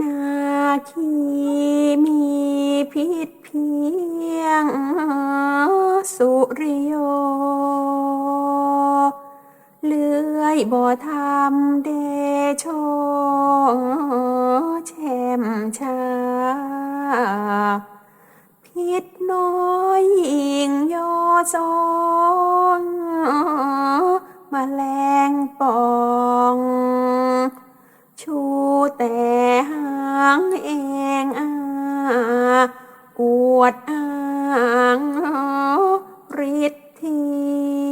นาคีมีพิษเพียง สุริโย เลื่อยบ่ทำเดโชแช่มชา พิษน้อยยิงโยซองมาแมลงปองางเองอวดอ้างฤทธิ